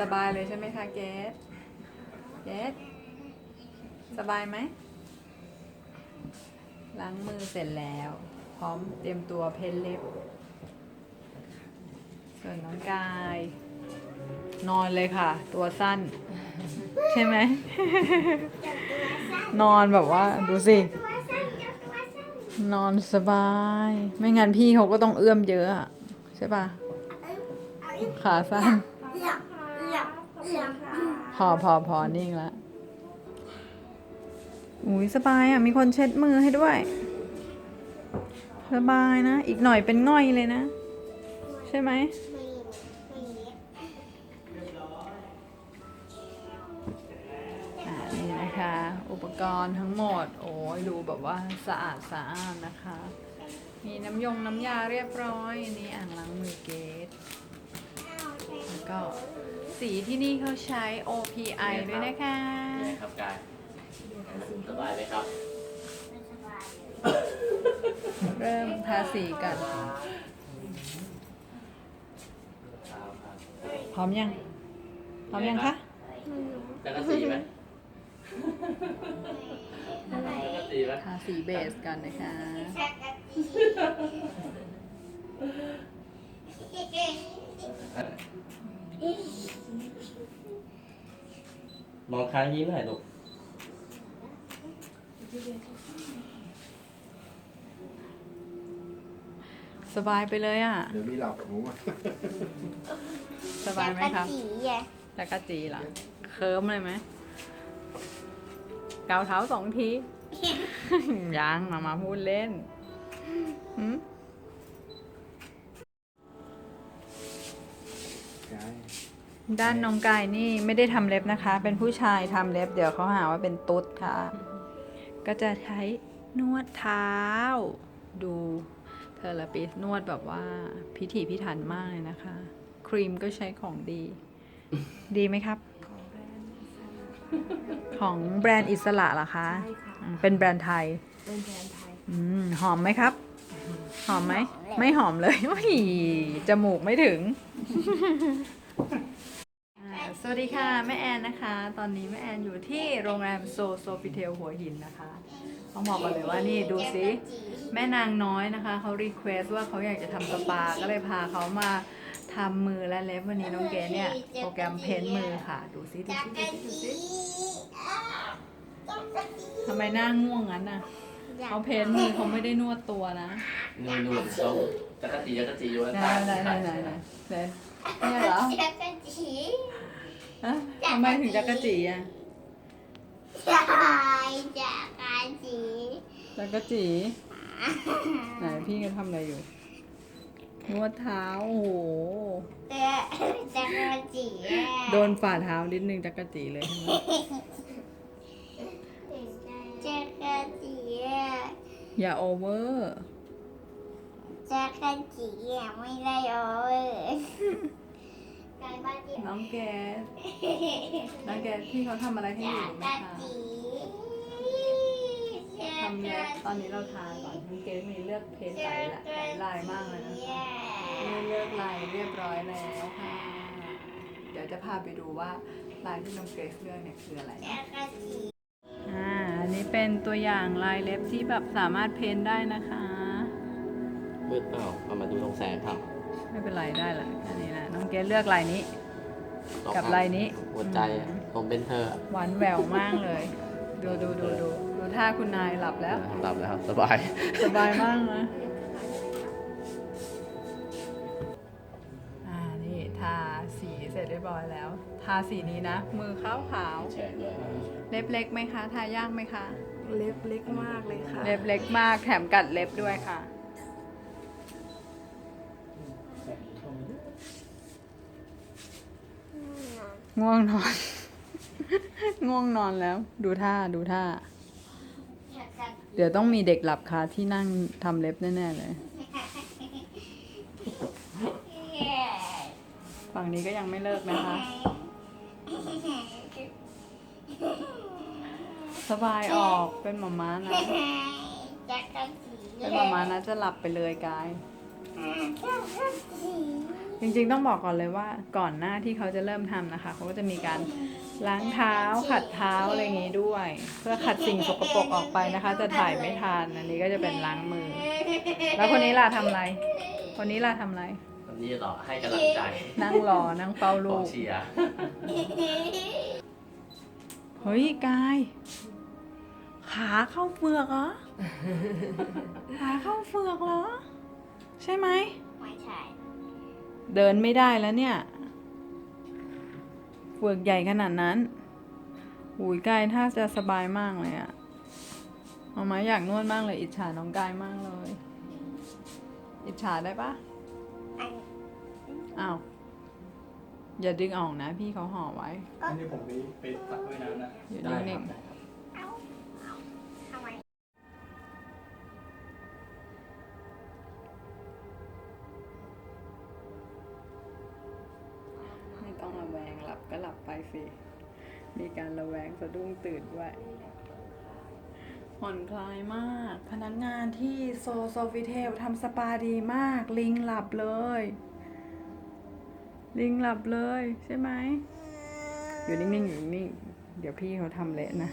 สบายเลยใช่ไหมคะเกสเกสสบายไหมล้างมือเสร็จแล้ว พร้อมเตรียมตัวเพ้นเล็บ ส่วนน้องกาย นอนเลยค่ะ ตัวสั้น ใช่ไหม นอนแบบว่าดูสิตัวสั้นจับตัวสั้นนอนสบาย ไม่งั้นพี่เขาก็ต้องเอื้อมเยอะอะใช่ปะเอาอีกขาสั้น พอพอพอนิ่งละอุ้ยสบายอะ มีคนเช็ดมือให้ด้วย สบายนะ อีกหน่อยเป็นง่อยเลยนะ ใช่ไหมนี่นะคะ อุปกรณ์ทั้งหมด โอ้ยดูแบบว่าสะอาดสะอาดนะคะ มีน้ำยงน้ำยาเรียบร้อย นี่อ่างล้างมือเกตแล้วก็ สีที่นี่เขาใช้ OPI ด้วยนะคะเป็นไงครับกายสบายไหมครับไม่สบายเริ่มทาสีกัน พร้อมยัง พร้อมยังคะแล้วก็สีไหมแล้วก็สีไหมทาสีเบสกันนะคะชักกะจี มองค้างยิ้มหน่อยลูกสบายไปเลยอะ เดี๋ยวมีหลับกับหมูอะสบายไหมครับจีอะแล้วก็จีล่ะเคิร์มเลยไหมเกาเท้าสองที ยังมามาพูดเล่น ด้านน้องกายนี่ไม่ได้ทำเล็บนะคะ เป็นผู้ชายทำเล็บ เดี๋ยวเขาหาว่าเป็นตุ๊ดค่ะ ก็จะใช้นวดเท้า ดูเทอราปิสนวดแบบว่าพิถีพิถันมากเลยนะคะ ครีมก็ใช้ของดี ดีไหมครับ ของแบรนด์อิสระเหรอคะอืมเป็นแบรนด์ไทย เป็นแทนไทย อืมหอมไหมครับ หอมไหม ไม่หอมเลยโอ้ยจมูกไม่ถึงอ่า สวัสดีค่ะ แม่แอนนะคะ ตอนนี้แม่แอนอยู่ที่โรงแรมโซโซฟิเทลหัวหินนะคะต้องบอกก่อนเลยว่านี่ดูสิแม่นางน้อยนะคะเขารีเควสว่าเขาอยากจะทำสปาก็เลยพาเขามาทำมือและเล็บวันนี้น้องเกดเนี่ยโปรแกรมเพ้นท์มือค่ะ ดูสิดูจักสิรดูสิดูจีสิจักรจีทำไมหน้าง่วงงั้นน่ะเขาเพ้นท์มือเขาไม่ได้นวดตัวนะนู่นนู่นเขาจักรจีจักรจีอยู่ไหนข้างไหนไหนไหนไหนไหนเนี่ยเหรอจักรจี ฮะทำไมถึงจักรจีอะใช่จักรจีจักรจีไหนพี่ก็ทำอะไรอยู่นวดเท้าโอ้โหแต่จักรจีอะโดนฝ่าเท้านิดนึงจักรจีเลยใช่ไหมจักรจีอะอย่าโอเวอร์จักรจีอะไม่ได้โอ้ยการ บ้านจีน้องแกสน้องแกสพี่เขาทำอะไรให้อจัยู่กไหมรคะจีทำเล็บตอนนี้เราทาก่อนน้องเกสมีเลือกเพจหลายละหลายลายมากเลยนะคะนี่เลือกลายเรียบร้อยแล้วค่ะ เดี๋ยวจะพาไปดูว่าลายที่น้องเกรซเลือกเนี่ยคืออะไรจักรจีอ่าอันนี้เป็นตัวอย่างลายเล็บที่แบบสามารถเพ้นได้นะคะมืดเปล่าเอามาดูตรงแสงครับ ไม่เป็นไรได้ละอันนี้นะน้องเกรซเลือกลายนี้ กับลายนี้ หัวใจอะผมเป็นเธอหวานแหววมากเลย ดูดูดูดูดูท่าคุณนายหลับแล้ว หลับแล้วสบาย สบายมากนะ อ่า นี่ทาสีเสร็จเรียบร้อยแล้ว ทาสีนี้นะ มือขาวขาวแฉกเลยๆเล็บเล็กไหมคะ ทายากไหมคะ เล็บเล็กมากเลยค่ะ เล็บเล็กมาก แถมกัดเล็บด้วยค่ะ ง่วงนอน ง่วงนอนแล้ว ดูท่าดูท่า เดี๋ยวต้องมีเด็กหลับคาที่นั่งทำเล็บแน่ ๆ เลย ฝั่งนี้ก็ยังไม่เลิกนะคะ สบายออกเป็นหมาม้านะ เป็นหมาม้านะจะหลับไปเลยกาย จักรจีจริงๆต้องบอกก่อนเลยว่าก่อนหน้าที่เขาจะเริ่มทำนะคะเขาก็จะมีการล้างเท้าขัดเท้าอะไรอย่างงี้ด้วย เพื่อขัดสิ่งสกปรกออกไปนะคะ จะถ่ายไม่ทันอันนี้ก็จะเป็นล้างมือ แล้วคนนี้ล่ะทำอะไร คนนี้ล่ะทำอะไรวันนี้เหรอให้กำลังใจ นั่งรอนั่งเฝ้ากอลูงกเชียร์เฮ้ยกาย ขาเข้าเฟือกเหรอขาเข้าเฟือกเหรอ ใช่ไหมไม่ใช่ เดินไม่ได้แล้วเนี่ยเฟือกใหญ่ขนาดนั้นหูยกายถ้าจะสบายมากเลยอะเอามาอยากนวดมากเลย อิจฉาน้องกายมากเลย อิจฉาได้ปะอันอ้าว อย่าดึงออกนะ พี่เขาห่อไว้ อันนี้ผมไปไปตักด้วยน้ำนะอยู่ได้คนิ่รังบๆ ก็หลับไปสิ มีการระแวงสะดุ้งตื่นด้วยผ่อนคลายมาก พนักงานที่โซโซฟิเทลทำสปาดีมาก ลิงหลับเลย ลิงหลับเลยใช่ไหม อยู่นิ่งๆอยู่นิ่งๆเดี๋ยวพี่เขาทำเละนะ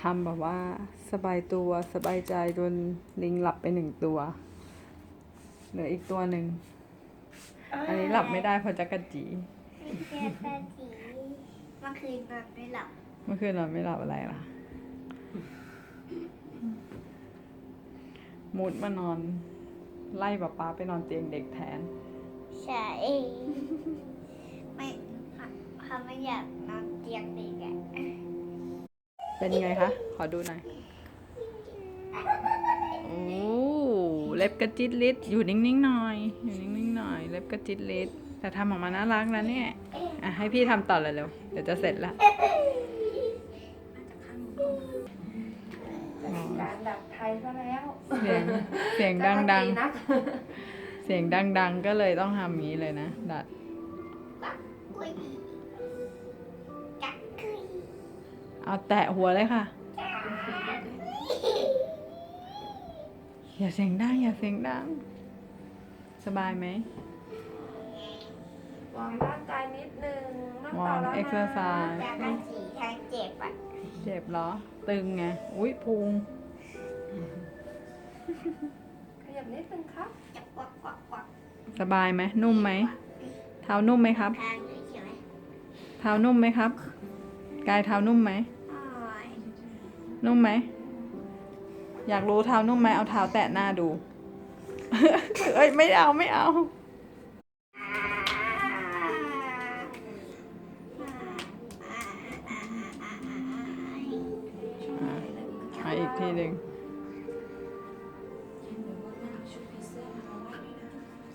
ทำแบบว่าสบายตัวสบายใจจนลิงหลับไปหนึ่งตัว เหลืออีกตัวหนึ่ง อันนี้หลับไม่ได้เพราะจักรจีแค่ตาจีเมื่อคืนนอนไม่หลับเมื่อคืนนอนไม่หลับอะไรล่ะ มุดมานอน ไล่ป๊าป๊าไปนอนเตียงเด็กแทน ใช่ไม่เขาไม่อยากนอนเตียงเด็กอะเป็นไงคะ ขอดูหน่อยโอ้เล็บกระจิตลิดอยู่นิ่งๆหน่อย อยู่นิ่งๆหน่อย เล็บกระจิตลิดแต่ทำออกมาน่ารักนะเนี่ยอะให้พี่ทำต่อเลยเร็วเดี๋ยวจะเสร็จละการดับไทยซะแล้วเสียงเสียงดังจักรๆจีนักเสียงดัง ๆ ก็เลยต้องทำอย่างนี้เลยนะ ดัดกุยจักกุยเอาแตะหัวเลยค่ะ อย่าเสียงดังอย่าเสียงดัง สบายไหม วอร์มร่างกายนิดนึงนั่งวอต่อร์มแล้วนะเอ็กซ์เซอร์ไซส์จักรจีทางเจ็บอะเจ็บเหรอ ตึงไง อุ้ยพุง ขยับนิดนึงครับ จะกวักกวักกวักสบายไหมนุ่มไหม เท้านุ่มไหมครับ ทางนี้ใช่ไหมเท้านุ่มไหมครับ กายเท้านุ่มไหมโอ้ยนุ่มไหม อยากรู้เท้านุ่มไหมเอาเท้าแตะหน้าดู เอ้ยไม่เอาไม่เอา 年龄